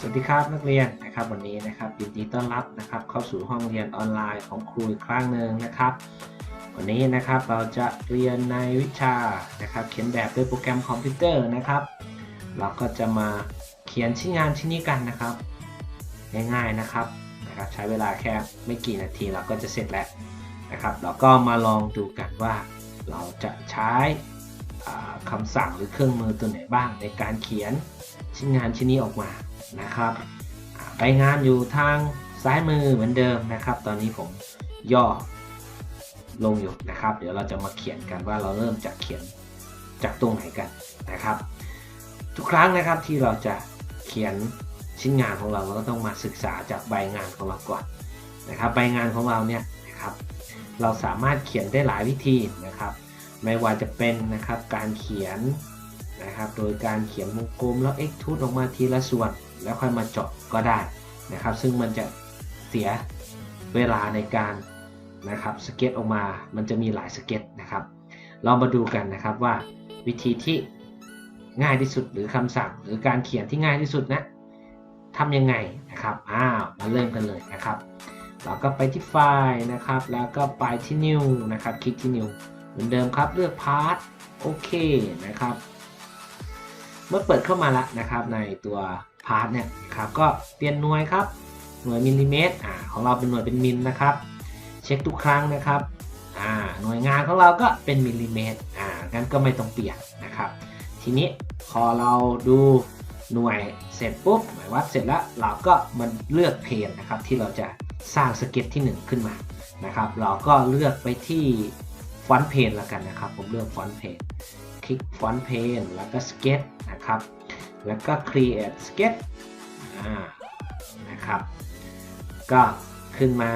สวัสดีครับนักเรียนนะครับวันนี้นะครับยินดีต้อนรับนะครับเข้าสู่ห้องเรียนออนไลน์ของครูอีกครั้งหนึ่งนะครับ วันนี้นะครับเราจะเรียนในวิชานะครับเขียนแบบด้วยโปรแกรมคอมพิวเตอร์นะครับ เราก็จะมาเขียนชิ้นงานชิ้นนี้กันนะครับ ง่ายๆนะครับนะครับใช้เวลาแค่ไม่กี่นาทีเราก็จะเสร็จแล้วนะครับเราก็มาลองดูกันว่า เราจะใช้อ่าคำสั่งหรือเครื่องมือตัวไหนบ้างในการเขียนชิ้นงานชิ้นนี้ออกมา นะครับอ่าใบงานอยู่ทางซ้ายมือเหมือนเดิมนะครับ ตอนนี้ผมย่อลงอยู่นะครับ เดี๋ยวเราจะมาเขียนกันว่าเราเริ่มจากเขียนจากตรงไหนกันนะครับ ทุกครั้งนะครับที่เราจะเขียนชิ้นงานของเราเราก็ต้องมาศึกษาจากใบงานของเราก่อนนะครับใบงานของเราเนี่ยนะครับ เราสามารถเขียนได้หลายวิธีนะครับ ไม่ว่าจะเป็นนะครับการเขียนนะครับ โดยการเขียนวงกลมแล้ว x ทุดออกมาทีละส่วน แล้วค่อยมาเจาะก็ได้นะครับ ซึ่งมันจะเสียเวลาในการนะครับสเก็ตออกมามันจะมีหลายสเก็ตนะครับ เรามาดูกันนะครับว่าวิธีที่ง่ายที่สุดหรือคำสั่งหรือการเขียนที่ง่ายที่สุดนะทำยังไงนะครับอ้าวมาเริ่มกันเลยนะครับ เราก็ไปที่ไฟล์นะครับ แล้วก็ไปที่ new นะครับ คลิกที่ new เหมือนเดิมครับเลือก part โอเคนะครับ เมื่อเปิดเข้ามาแล้วนะครับในตัว part เนี่ยครับก็เปลี่ยนหน่วยครับหน่วยมิลลิเมตรอ่าของเราเป็นหน่วยเป็นมิลนะครับ เช็คทุกครั้งนะครับอ่าหน่วยงานของเราก็เป็นมิลลิเมตรอ่างั้นก็ไม่ต้องเปลี่ยนนะครับ ทีนี้พอเราดูหน่วยเสร็จปุ๊บหมายวัดเสร็จแล้วเราก็มาเลือกเพนนะครับที่เราจะสร้างสเก็ตที่ 1 ขึ้นมานะครับ เราก็เลือกไปที่ฟอนต์เพนแล้วกันนะครับ ผมเลือกฟอนต์เพนคลิกฟอนต์เพนแล้วก็สเก็ตนะครับ แล้วก็ create sketch นะครับ ก็ขึ้นมา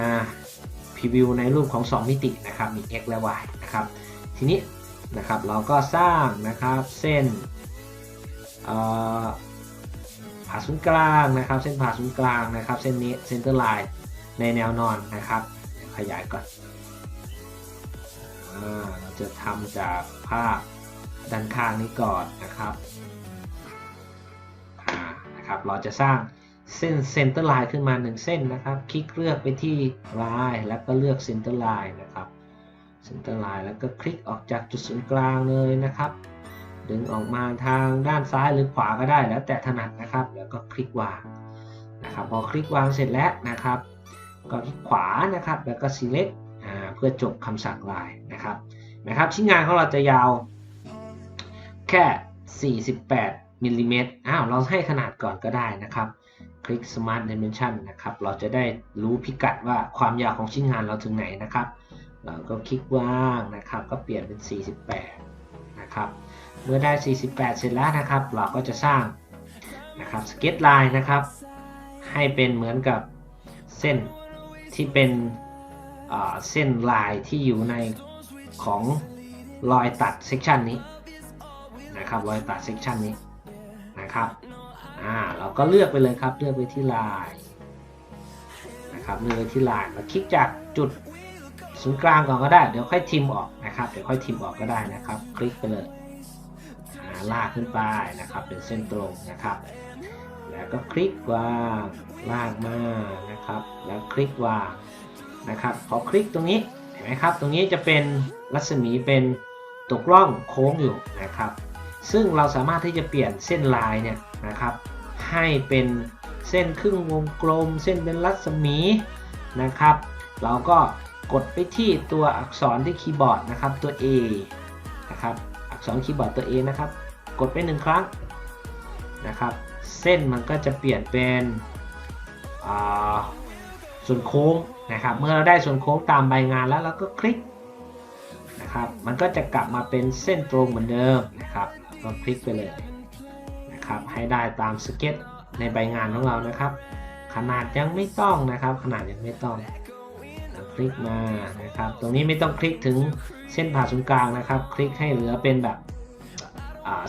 พรีวิวในรูปของ 2 มิตินะครับ มี x และ y นะครับ ทีนี้นะครับเราก็สร้างนะครับเส้นผ่าศูนย์กลางนะครับ เส้นผ่าศูนย์กลางนะครับ เส้นนี้เซนเตอร์ไลน์ในแนวนอนนะครับ ขยายก่อนเราจะทำจากภาพด้านข้างนี้ก่อนนะครับ นะครับ เราจะสร้างเส้นเซนเตอร์ไลน์ขึ้นมา 1 เส้นนะครับ คลิกเลือกไปที่ลายแล้วก็เลือกเซนเตอร์ไลน์นะครับเซนเตอร์ไลน์แล้วก็คลิกออกจากจุดศูนย์กลางเลยนะครับ ดึงออกมาทางด้านซ้ายหรือขวาก็ได้แล้วแต่ถนัดนะครับ แล้วก็คลิกวางนะครับ พอคลิกวางเสร็จแล้วนะครับ ก็คลิกขวานะครับ แล้วก็ select เพื่อจบคำสั่งลายนะครับนะครับ ชิ้นงานของเราจะยาวแค่ 48 มิลลิเมตรอ้าวเราให้ขนาดก่อนก็ได้นะครับ คลิก smart dimension นะครับ เราจะได้รู้พิกัดว่าความยาวของชิ้นงานเราถึงไหนนะครับ เราก็คลิกว่างนะครับ ก็เปลี่ยนเป็น 48 นะครับ เมื่อได้ 48 เสร็จแล้วนะครับ เราก็จะสร้างนะครับสเก็ตไลน์นะครับ ให้เป็นเหมือนกับเส้นที่เป็นเส้นลายที่อยู่ในของรอยตัดเซกชันนี้นะครับรอยตัดเซกชันนี้ นะครับ อ่า เราก็เลือกไปเลยครับ เลือกไปที่ลายนะครับเลือกไปที่ลายแล้วคลิกจากจุดศูนย์กลางก่อนก็ได้ เดี๋ยวค่อยทิมออกนะครับ เดี๋ยวค่อยทิมออกก็ได้นะครับ คลิกไปเลยลากขึ้นไปนะครับ เป็นเส้นตรงนะครับ แล้วก็คลิกวางลากมานะครับ แล้วคลิกวางนะครับพอคลิกตรงนี้เห็นไหมครับ ตรงนี้จะเป็นรัศมีเป็นตกล่องโค้งอยู่นะครับ ซึ่งเราสามารถที่จะเปลี่ยนเส้นลายเนี่ยนะครับให้เป็นเส้นครึ่งวงกลม เส้นเป็นรัศมีนะครับ เราก็กดไปที่ตัวอักษรที่คีย์บอร์ดนะครับตัว A นะครับอักษรคีย์บอร์ดตัว A นะครับ กดไปหนึ่งครั้งนะครับ เส้นมันก็จะเปลี่ยนเป็นส่วนโค้งนะครับเมื่อเราได้ส่วนโค้งตามใบงานแล้วเราก็คลิกนะครับ มันก็จะกลับมาเป็นเส้นตรงเหมือนเดิมนะครับ ก็คลิกไปเลยนะครับ ให้ได้ตามสเก็ตในใบงานของเรานะครับ ขนาดยังไม่ต้องนะครับ ขนาดยังไม่ต้องคลิกมานะครับ ตรงนี้ไม่ต้องคลิกถึงเส้นผ่าศูนย์กลางนะครับ คลิกให้เหลือเป็นแบบ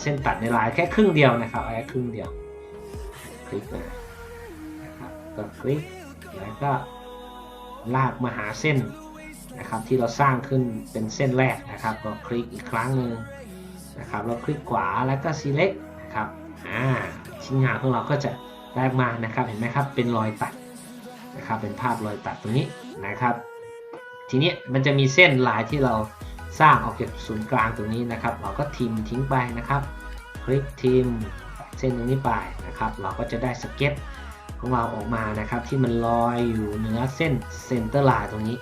เส้นตัดในลายแค่ครึ่งเดียวนะครับแค่ครึ่งเดียว คลิกมานะครับก็คลิกแล้วก็ลากมาหาเส้นนะครับที่เราสร้างขึ้นเป็นเส้นแรกนะครับ ก็คลิกอีกครั้งหนึ่ง นะครับแล้วคลิกขวาแล้วก็ select นะครับอ่าชิ้นงานของเราก็จะแรกมานะครับเห็นไหมครับเป็นรอยตัดนะครับเป็นภาพรอยตัดตรงนี้นะครับ ทีนี้มันจะมีเส้นลายที่เราสร้างออกจากศูนย์กลางตรงนี้นะครับ เราก็ทิมทิ้งไปนะครับ คลิกทิมเส้นตรงนี้ไปนะครับ เราก็จะได้สเก็ตของเราออกมานะครับ ที่มันลอยอยู่เหนือเส้นเซนเตอร์ไลน์ตรงนี้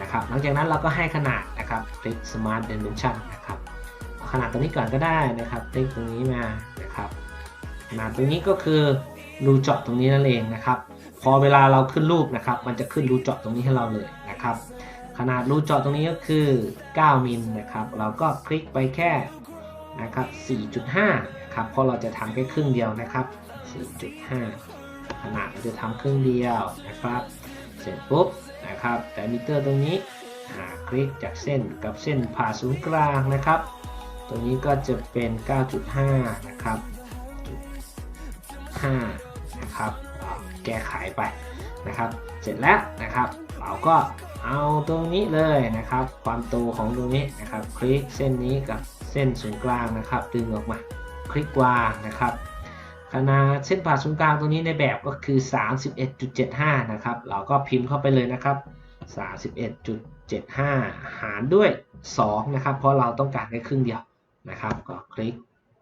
นะครับหลังจากนั้นเราก็ให้ขนาดนะครับคลิก Smart dimension นะ ขนาดตรงนี้ก่อนก็ได้นะครับคลิกตรงนี้มานะครับขนาดตรงนี้ก็คือรูเจาะตรงนี้นั่นเองนะครับ พอเวลาเราขึ้นรูปนะครับ มันจะขึ้นรูเจาะตรงนี้ให้เราเลยนะครับ ขนาดรูเจาะตรงนี้ก็คือ 9มิลนะครับ เราก็คลิกไปแค่นะครับ 4.5นะครับเพราะเราจะทำแค่ครึ่งเดียวนะครับ 4.5 ขนาดเราจะทำครึ่งเดียวนะครับ เสร็จปุ๊บนะครับแต่มิเตอร์ตรงนี้คลิกจากเส้นกับเส้นผ่าศูนย์กลางนะครับ ตรงนี้ก็จะเป็น 9.5 นะครับ 5 นะครับ แก้ไขไปนะครับ เสร็จแล้วนะครับ เราก็เอาตรงนี้เลยนะครับ ความโตของตรงนี้นะครับ คลิกเส้นนี้กับเส้นศูนย์กลางนะครับ ดึงออกมา คลิกวางนะครับขนาดเส้นผ่าศูนย์กลางตรงนี้ในแบบก็คือ 31.75 นะครับ เราก็พิมพ์เข้าไปเลยนะครับ 31.75 หารด้วย 2 นะครับ เพราะเราต้องการแค่ครึ่งเดียว นะครับก็คลิก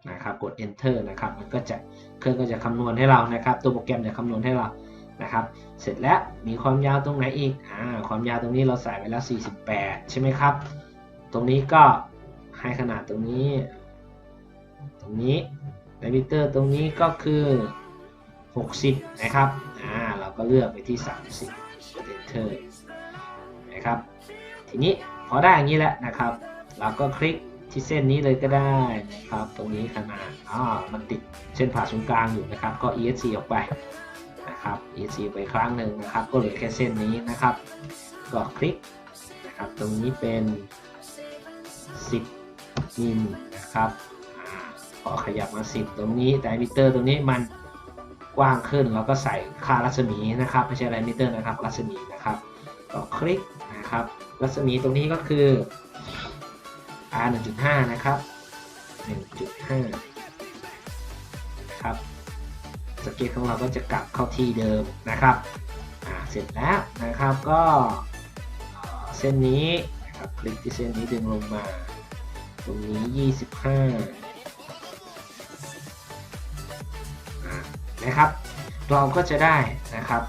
นะครับกด enter นะครับมันก็จะเครื่องก็จะคำนวณให้เรานะครับ ตัวโปรแกรมจะคำนวณให้เรานะครับ เสร็จแล้วมีความยาวตรงไหนอีกอ่าความยาวตรงนี้เราใส่ไว้แล้ว 48 ใช่ไหมครับ ตรงนี้ก็ให้ขนาดตรงนี้ ตรงนี้ไดมิเตอร์ตรงนี้ก็คือ 60 นะครับอ่าเราก็เลือกไปที่ 30 enter นะครับ ทีนี้พอได้อย่างนี้แล้วนะครับ เราก็คลิก ที่เส้นนี้เลยก็ได้นะครับ ตรงนี้ขนาดอ๋อมันติดเส้นผ่าศูนย์กลางอยู่นะครับ ก็ ESC ออกไปนะครับ ESC ไปครั้งหนึ่งนะครับ ก็เหลือแค่เส้นนี้นะครับ ก็คลิกนะครับ ตรงนี้เป็น 10มิลนะครับพอขยับมา 10 ตรงนี้ไดมิเตอร์ตรงนี้มันกว้างขึ้นเราก็ใส่ค่ารัศมีนะครับ ไม่ใช่ไดมิเตอร์นะครับ รัศมีนะครับ ก็คลิกนะครับ รัศมีตรงนี้ก็คือ R 1.5 นะครับ 1.5 ครับ สเก็ตของเราก็จะกลับเข้าที่เดิมนะครับอ่าเสร็จแล้วนะครับก็เส้นนี้นะครับคลิกที่เส้นนี้ดึงลงมา ตรงนี้ 25อ่านะครับ เราก็จะได้นะครับ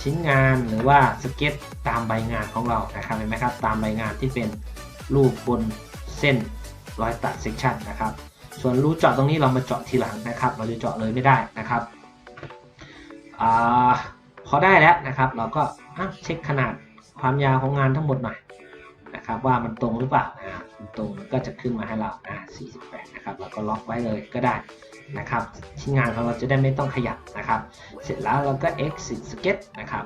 ชิ้นงานหรือว่าสเก็ตตามใบงานของเรานะครับเห็นไหมครับตามใบงานที่เป็นรูปบน ส้นรอยตัดเซกชันนะครับ ส่วนรูเจาะตรงนี้เรามาเจาะทีหลังนะครับ เราจะเจาะเลยไม่ได้นะครับอาพอได้แล้วนะครับ เราก็เช็คขนาดความยาวของงานทั้งหมดหน่อยนะครับ ว่ามันตรงหรือเปล่าอ่ามันตรงก็จะขึ้นมาให้เราอ่า48 นะครับเราก็ล็อกไว้เลยก็ได้นะครับชิ้นงานของเราจะได้ไม่ต้องขยับนะครับ เสร็จแล้วเราก็ exit sketch นะครับ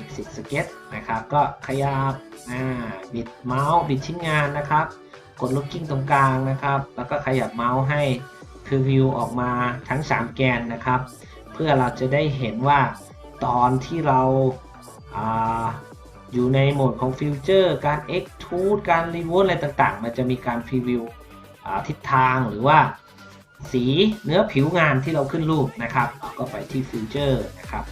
exit sketch นะครับ ก็ขยับอ่าบิดเมาส์บิดชิ้นงานนะครับ กดลูกกิ้งตรงกลางนะครับ แล้วก็ขยับเมาส์ให้พรีวิวออกมาทั้ง 3 แกนนะครับ เพื่อเราจะได้เห็นว่าตอนที่เราอาอยู่ในโหมดของฟิวเจอร์การ extrude การ remove อะไรต่างๆ มันจะมีการพรีวิวอ่าทิศทางหรือว่าสีเนื้อผิวงานที่เราขึ้นรูปนะครับ เราก็ไปที่ฟิวเจอร์นะครับ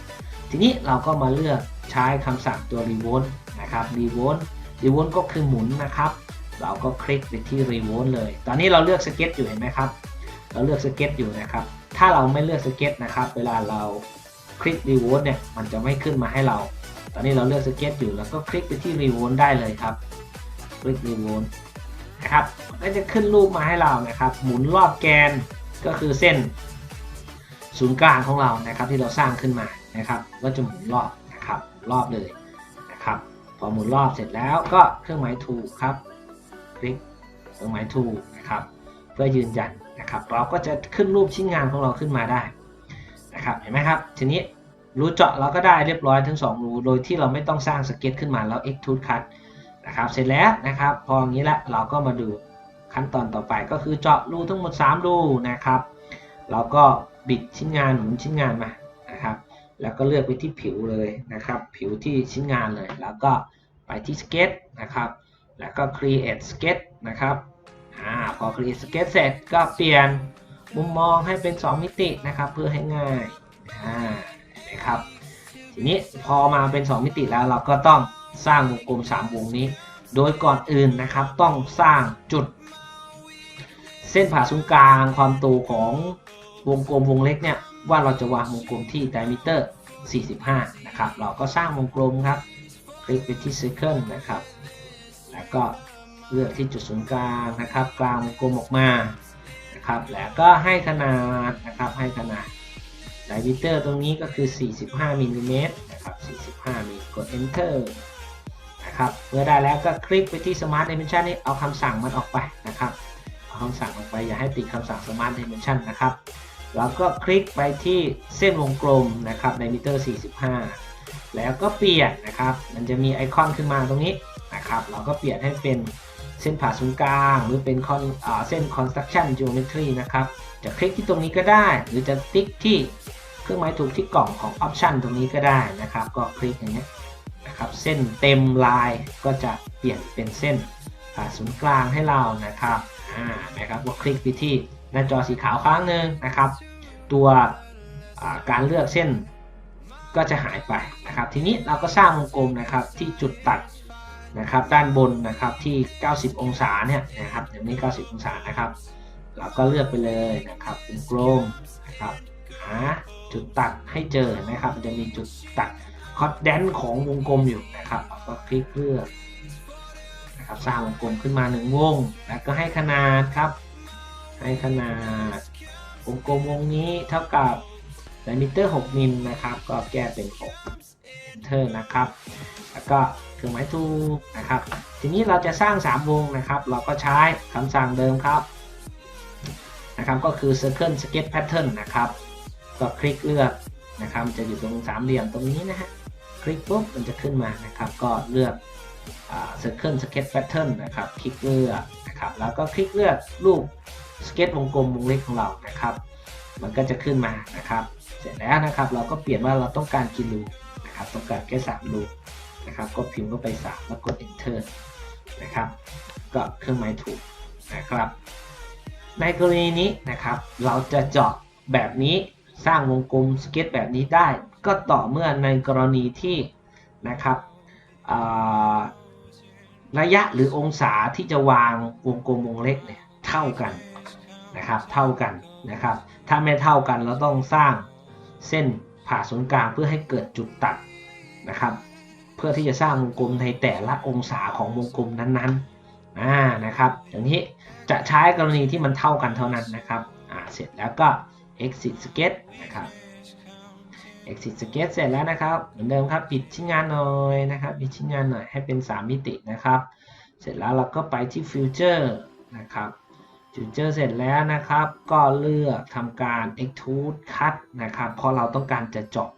ทีนี้เราก็มาเลือกใช้คำสั่งตัว revolve นะครับ revolve revolve ก็คือหมุนนะครับ เราก็คลิกไปที่ revolve เลย ตอนนี้เราเลือกสเก็ตอยู่เห็นไหมครับ เราเลือกสเก็ตอยู่นะครับ ถ้าเราไม่เลือกสเก็ตนะครับ เวลาเราคลิก revolve เนี่ย มันจะไม่ขึ้นมาให้เรา ตอนนี้เราเลือกสเก็ตอยู่ แล้วก็คลิกไปที่ revolve ได้เลยครับ คลิก revolve นะครับก็จะขึ้นรูปมาให้เรานะครับ หมุนรอบแกนก็คือเส้นศูนย์กลางของเรานะครับที่เราสร้างขึ้นมา นะครับก็จะหมุนรอบนะครับรอบเลยนะครับพอหมุนรอบเสร็จแล้วก็เครื่องหมายถูกครับ คลิกเครื่องหมายถูกนะครับ เพื่อยืนยันนะครับ เราก็จะขึ้นรูปชิ้นงานของเราขึ้นมาได้นะครับเห็นไหมครับทีนี้รูเจาะเราก็ได้เรียบร้อยทั้ง2รูโดยที่เราไม่ต้องสร้างสเก็ตขึ้นมาแล้ว extrude cut นะครับเสร็จแล้วนะครับ พออย่างนี้ละเราก็มาดูขั้นตอนต่อไปก็คือเจาะรูทั้งหมด3รูนะครับ เราก็บิดชิ้นงานหมุนชิ้นงานมา แล้วก็เลือกไปที่ผิวเลยนะครับ ผิวที่ชิ้นงานเลย แล้วก็ไปที่ sketch นะครับ แล้วก็ create sketch นะครับอ่าพอ create sketch เสร็จก็เปลี่ยนมุมมองให้เป็น 2 มิตินะครับเพื่อให้ง่ายอ่านะครับ ทีนี้พอมาเป็น 2 มิติแล้วเราก็ต้องสร้างวงกลม3วงนี้ โดยก่อนอื่นนะครับต้องสร้างจุด เส้นผ่าศูนย์กลางความตูของวงกลมวงเล็กเนี่ย ว่าเราจะวางวงกลมที่ diameter 45 นะครับ เราก็สร้างวงกลมครับ คลิกไปที่ circle นะครับ แล้วก็เลือกที่จุดศูนย์กลางนะครับ กลางวงกลมออกมานะครับ แล้วก็ให้ขนาดนะครับ ให้ขนาด diameter ตรงนี้ก็คือ 45มิลลิเมตรนะครับ 45มิลกด enter นะครับเมื่อได้แล้วก็คลิกไปที่ smart dimension นี่เอาคำสั่งมันออกไปนะครับ เอาคำสั่งออกไปอย่าให้ติดคำสั่ง smart dimension นะครับ แล้วก็คลิกไปที่เส้นวงกลมนะครับ diameter 45 แล้วก็เปลี่ยนนะครับ มันจะมีไอคอนขึ้นมาตรงนี้นะครับ เราก็เปลี่ยนให้เป็นเส้นผ่าศูนย์กลาง หรือเป็นคอนเส้น construction geometry นะครับ จะคลิกที่ตรงนี้ก็ได้ หรือจะติ๊กที่เครื่องหมายถูกที่กล่องของ option ตรงนี้ก็ได้นะครับ ก็คลิกอย่างนี้ยนะครับ เส้นเต็มลายก็จะเปลี่ยนเป็นเส้นผ่าศูนย์กลางให้เรานะครับ อ่า นะครับ ก็คลิกไปที่ หน้าจอสีขาวครั้งหนึ่งนะครับ ตัวการเลือกเส้นก็จะหายไปนะครับ ทีนี้เราก็สร้างวงกลมนะครับที่จุดตัดนะครับ ด้านบนนะครับที่ 90 องศาเนี่ยนะครับอย่างนี้ 90 องศานะครับ เราก็เลือกไปเลยนะครับวงกลมนะครับหาจุดตัดให้เจอนะครับ จะมีจุดตัดคอดแดนของวงกลมอยู่นะครับเราก็คลิกเลือกนะครับสร้างวงกลมขึ้นมาหนึ่งวง แล้วก็ให้ขนาดครับ ให้ขนาดวงกลมวงนี้เท่ากับดิมิเตอร์6มิลนะครับ ก็แก้เป็น6 enter นะครับ แล้วก็เครื่องหมายถูนะครับ ทีนี้เราจะสร้าง 3 วงนะครับ เราก็ใช้คำสั่งเดิมครับนะครับ ก็คือ circle sketch pattern นะครับ ก็คลิกเลือกนะครับมันจะอยู่ตรงสามเหลี่ยมตรงนี้นะฮะ คลิกปุ๊บมันจะขึ้นมานะครับ ก็เลือก circle sketch pattern นะครับ คลิกเลือกนะครับ แล้วก็คลิกเลือกรูป สเก็ตวงกลมวงเล็กของเรานะครับ มันก็จะขึ้นมานะครับ เสร็จแล้วนะครับ เราก็เปลี่ยนว่าเราต้องการกี่รูนะครับ ต้องการแค่สามรูนะครับ ก็พิมพ์เข้าไปสามแล้วกด enter นะครับ ก็เครื่องหมายถูกนะครับ ในกรณีนี้นะครับ เราจะเจาะแบบนี้สร้างวงกลมสเก็ตแบบนี้ได้ ก็ต่อเมื่อในกรณีที่นะครับระยะหรือองศาที่จะวางวงกลมวงเล็กเนี่ยเท่ากัน นะครับเท่ากันนะครับ ถ้าไม่เท่ากันเราต้องสร้างเส้นผ่าศูนย์กลางเพื่อให้เกิดจุดตัดนะครับ เพื่อที่จะสร้างวงกลมในแต่ละองศาของวงกลมนั้นๆอ่านะครับ อย่างนี้จะใช้กรณีที่มันเท่ากันเท่านั้นนะครับอ่าเสร็จแล้วก็ exit sketch นะครับ exit sketch เสร็จแล้วนะครับ เหมือนเดิมครับปิดชิ้นงานหน่อยนะครับปิดชิ้นงานหน่อยให้เป็น 3 มิตินะครับ เสร็จแล้วเราก็ไปที่ future นะครับ future เสร็จแล้วนะครับ ก็เลือกทำการ extrude cut นะครับ เพราะเราต้องการจะเจาะ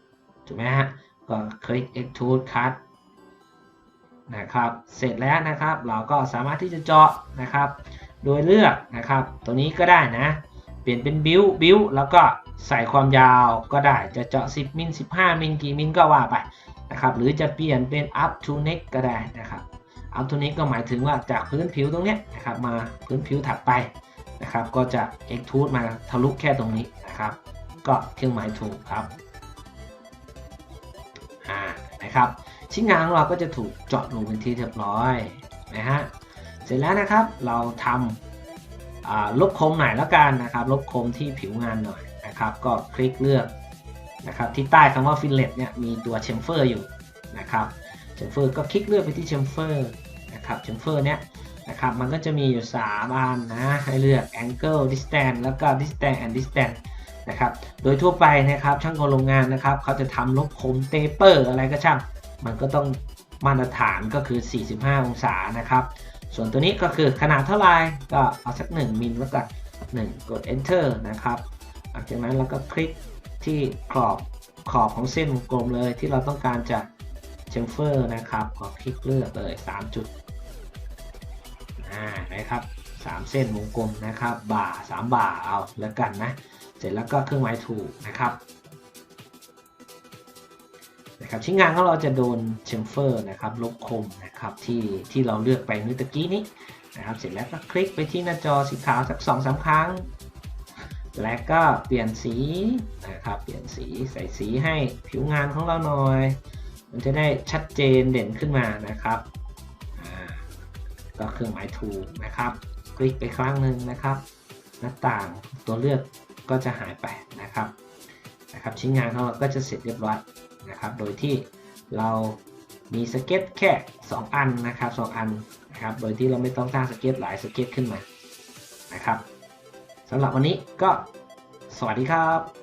ถูกไหมฮะ ก็คลิก extrude cut นะครับ เสร็จแล้วนะครับ เราก็สามารถที่จะเจาะนะครับ โดยเลือกนะครับ ตัวนี้ก็ได้นะ เปลี่ยนเป็นบิวบิวแล้วก็ใส่ความยาวก็ได้ จะเจาะ 10 มิล 15 มิล กี่มิลก็ว่าไปนะครับ หรือจะเปลี่ยนเป็น up to neck ก็ได้นะครับ up to neck ก็หมายถึงว่าจากพื้นผิวตรงนี้นะครับมาพื้นผิวถัดไปนะครับก็จะ extrude มาทะลุแค่ตรงนี้นะครับก็เครื่องหมายถูกครับอ่านะครับชิ้นงานของเราก็จะถูกเจาะรูเป็นที่เรียบร้อยนะฮะเสร็จแล้วนะครับเราทำลบคมหน่อยแล้วกันนะครับลบคมที่ผิวงานหน่อยนะครับก็คลิกเลือกนะครับที่ใต้คำว่าฟิลเลตเนี่ยมีตัวเชมเฟอร์อยู่นะครับเชมเฟอร์ก็คลิกเลือกไปที่เชมเฟอร์ นะครับเชมเฟอร์เนี่ยนะครับมันก็จะมีอยู่ 3 อันนะให้เลือก angle distance แล้วก็ distance and distance นะครับโดยทั่วไปนะครับช่างกลโรงงานนะครับเขาจะทำลบคมเตเปอร์อะไรก็ช่าง มันก็ต้องมาตรฐานก็คือ 45 องศานะครับส่วนตัวนี้ก็คือขนาดเท่าไรก็เอาสัก 1มิลแล้วก็1กด enter นะครับหลังจากนั้นเราก็คลิกที่ขอบขอบของเส้นวงกลมเลยที่เราต้องการจะเชมเฟอร์นะครับก็คลิกเลือกเลย 3 จุด อ่านะครับ3เส้นวงกลมนะครับ บ่า3บ่าเอาแล้วกันนะ เสร็จแล้วก็เครื่องหมายถูกนะครับนะครับชิ้นงานของเราจะโดนเชมเฟอร์นะครับลบคมนะครับที่ที่เราเลือกไปเมื่อตะกี้นี้นะครับ เสร็จแล้วก็คลิกไปที่หน้าจอสีขาวสัก2อสาครั้ง และก็เปลี่ยนสีนะครับ เปลี่ยนสีใส่สีให้ผิวงานของเราหน่อย มันจะได้ชัดเจนเด่นขึ้นมานะครับ ก็เครื่องหมายถูกนะครับ คลิกไปครั้งหนึ่งนะครับ หน้าต่างตัวเลือกก็จะหายไปนะครับนะครับชิ้นงานของเราก็จะเสร็จเรียบร้อยนะครับ โดยที่เรามีสเก็ตแค่ 2 อันนะครับ 2 อันนะครับ โดยที่เราไม่ต้องสร้างสเก็ตหลายสเก็ตขึ้นมานะครับสำหรับวันนี้ก็สวัสดีครับ